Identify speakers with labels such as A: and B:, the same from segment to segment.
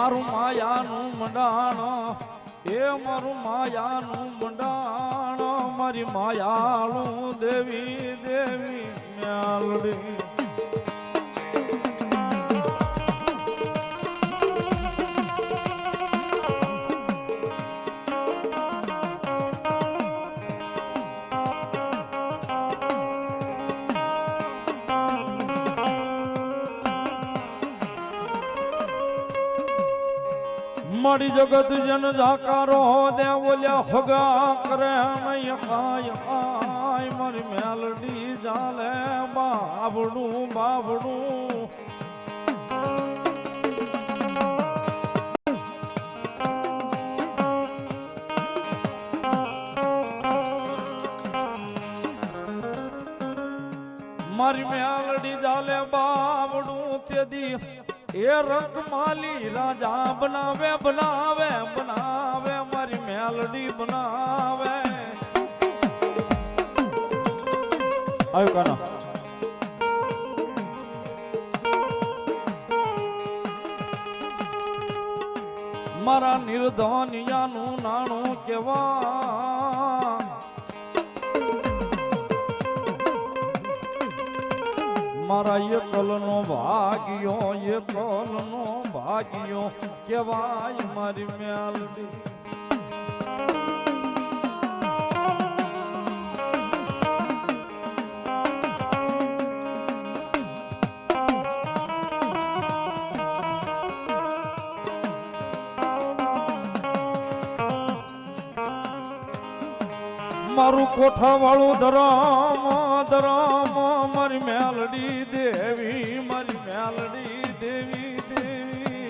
A: મારું માયાનું મંડાણ એ મારું માયાનું મંડાણ. મારી માયાળું દેવી દેવી મ્યાલડી. મારી જગત જન જાકારો દે બોલ્યા હગા કરે નહીં, હાય હાય, મારી મેલડી જાલે બાબડું બાબડું મારી મેલડી ચાલે બાબડું તેદી એ રંગમાલી રાજા બનાવે બનાવે બનાવે, મારી મેલડી બનાવે. આવ્યું કાનો? મારા નિર્ધનિયાનું નાણું કેવા? મારા એકલનો ભાગ્યો એકલનો ભાગ્યો કેવાય મારી મેલડી. મારું કોઠા વાળું ધરામ ધરામ, મારી મેલડી દેવી, મારી મેલડી દેવી દેવી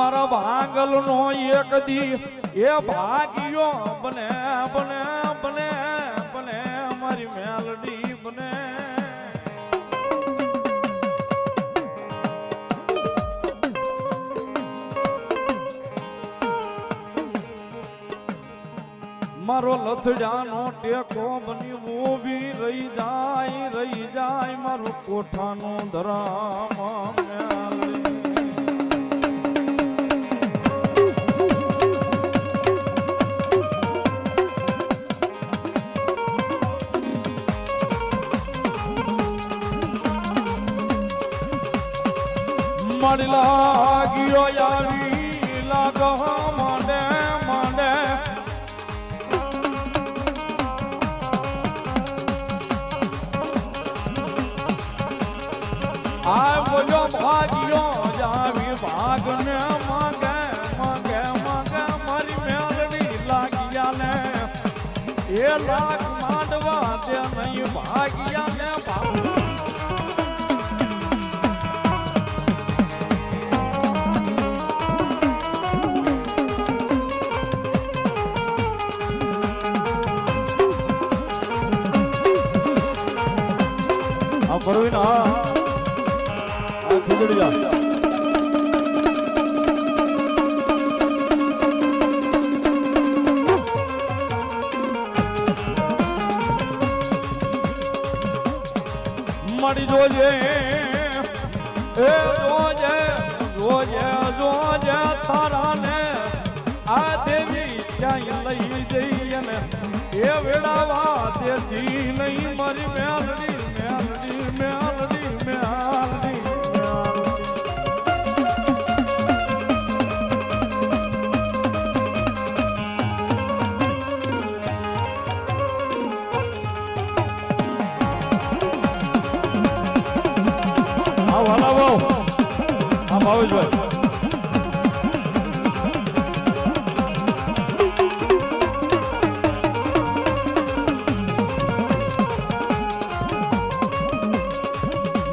A: મારા ભાગલ નો એક દી એ ભાગ્યો, બને બને બને બને, મારી મેલડી બને. મારો લથડાનો ટેકો બની ઊભી રહી જાય રહી જાય મારું કોઠાનો ધરામ મેલડી. મળી જોજે. એ જોજે જોજે જોજે તારાને. આ દેવી ક્યાંય લઈ જઈએ ને એ વેળાવા તેથી નહીં મારી મેલડી ભાવેશભાઈ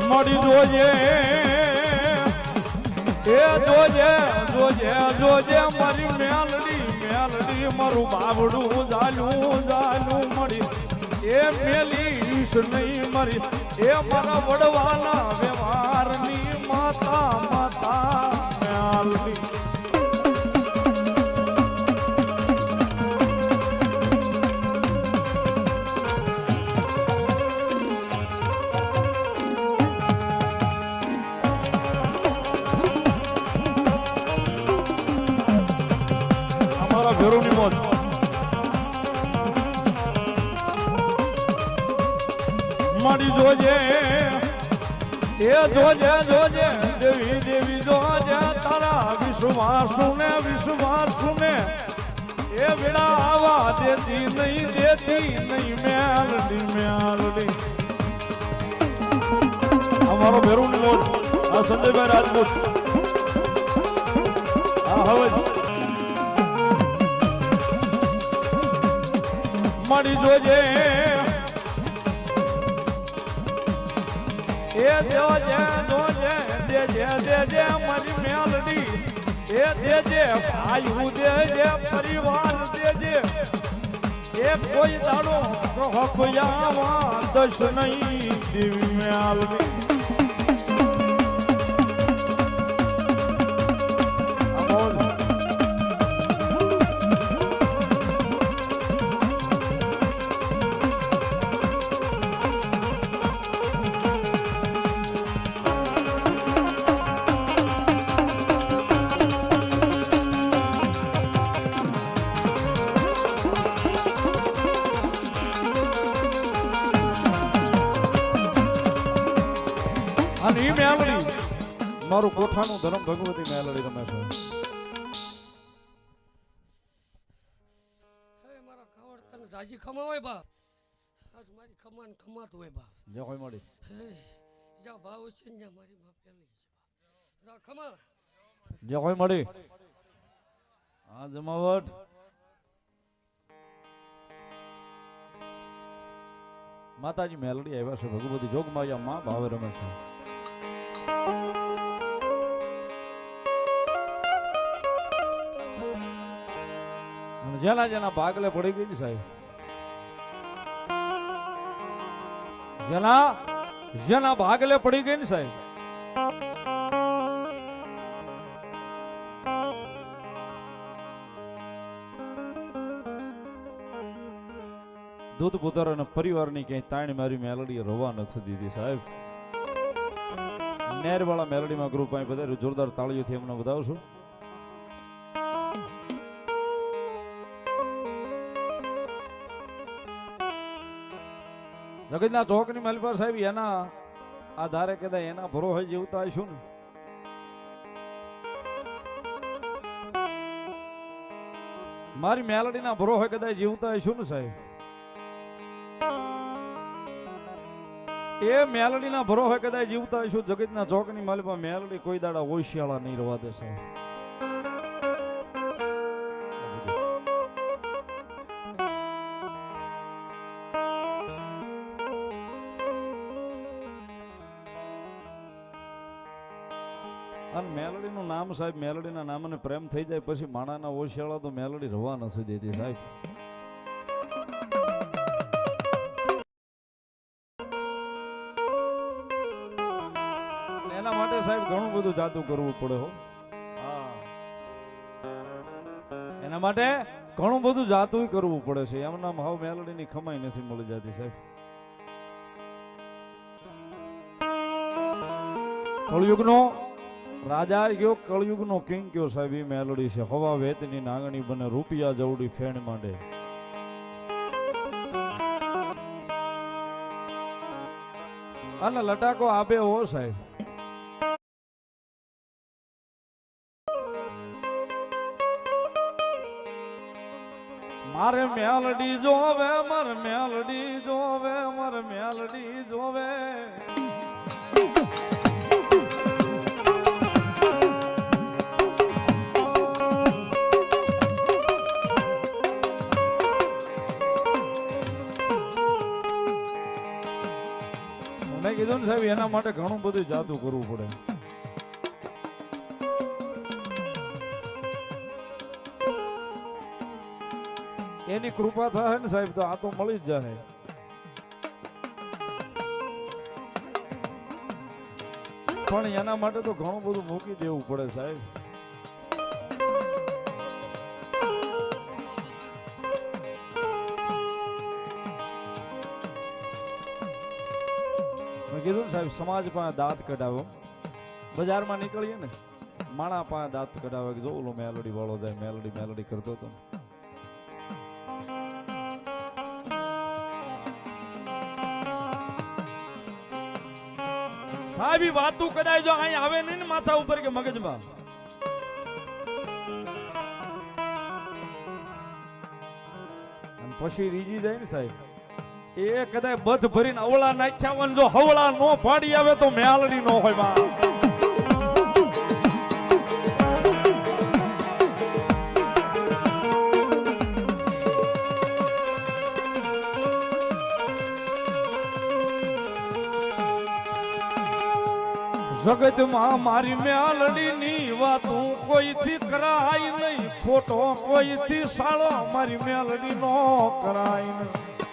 A: મળી જોજે એ જોજે જોજે જોજે મારી મેલડી મેલડી મારું બાબડું જાલું મળી એ મેલીશ નહીં મરી એ મારા વડવાના વ્યવહારની માતા માતા મ્યાલની Verônimo મારી દેવી દેવી જોજે, તારા વિશ્વાસુ ને વિશ્વાસુ ને એ વેળા આવા દેતી નહીં દેતી નહીં, મેલડી મેલડી. અમારો ભેરું મોટ આ સંજયભાઈ રાજપૂત. મળી જોજે એ જોજે જોજે દેજે દેજે મારી મેલડી. એ દેજે ભાઈ દેજે પરિવાર દેજે એ કોઈ દાડો કહ્યાવા દશ નહીં દેવી અને એ મેલડી. મારું કોઠાનું ધર્મ ભગવતી મેલડી રમે છે.
B: હવે મારા ખવડ તને ઝાઝી ખમા હોય બાપ. આજ મારી ખમાન ખમાતું હોય બાપ.
A: જે હોય મળી
B: હે જ્યાં ભાવ છે ને જ્યાં મારી માં પેલી છે બાપ. જા ખમા.
A: જે હોય મળી હા જમાવટ. માતાજી મેલડી આવ્યા છે ભગવતી જોગમાયા માં ભાવે રમે છે. અને જેના જેના ભાગલે પડી ગઈ સાહેબ. જેના જેના ભાગલે પડી ગઈ ને સાહેબ. દૂધ પુત્ર અને પરિવારની ક્યાંય તાણી મારી મેલડી રોવા નથી દીધી સાહેબ. નેરવાળા મેલડીમાં ગ્રુપ અહીં બધા જોરદાર તાળીઓથી એમને વધાવશું જગતના ચોકની માલપા સાહેબ, એના આધારે કદાચ એના ભરો હોય જીવતા હશું ને. મારી મેલડીના ભરો હોય કદાચ જીવતા હશું ને સાહેબ. એ મેલડીના ભરો હોય કદાચ જીવતા હશું જગતના ચોકની માલપા મેલડી કોઈ દાડા ઓશિયાળા નહીં રવા દે સાહેબ. અને મેલડીનું નામ સાહેબ, મેલડીના નામને પ્રેમ થઈ જાય, પછી માણાના ઓશિયાળા તો મેલડી રવા નથી દેતી સાહેબ. એના માટે સાહેબ ઘણું બધું જાદુ કરવું પડે હો. એના માટે ઘણું બધું જાતું કરવું પડે છે. એમના હાવ મેલડીની ખમાઈ નથી મળી જતી સાહેબ. કળયુગનો રાજા ગયો કળયુગનો કિંગ કયો સાહેબ, એ મેલડી છે. હવા વેતની નાગણી બને, રૂપિયા જવડી ફેણ માંડે. અને લટાકો આપે હો સાહેબ. મારે મેલડી જોવે, મારે મેલડી જોવે, મારે મેલડી જોવે. કીધું સાહેબ એના માટે ઘણું બધું જાદુ કરવું પડે. એની કૃપા થાય ને સાહેબ, તો આ તો મળી જ જાય. પણ એના માટે તો ઘણું બધું મૂકી દેવું પડે સાહેબ. કીધું સાહેબ, સમાજ પાસે દાંત કઢાવો. બજારમાં નીકળીએ ને, માણા પાસે દાંત કઢાવે. કે જો ઓલો મેલોડી વાળો જાય, મેલોડી મેલોડી કરતો હતો. સાહેબ વાતું કદાચ જો અહીં આવે નહીં ને માથા ઉપર કે મગજમાં. પછી રીજી જાય ને સાહેબ. એ કદાચ બધ ભરીને અવળા નાખ્યા હોય ને જો હવળા નો પાડી આવે તો મેલડી નો હોયમાં. જગતમાં મારી મેલડીની વાતું કોઈથી કરાય નહીં, ખોટો કોઈથી સાળો, મારી મેલડી નો કરાય નહીં.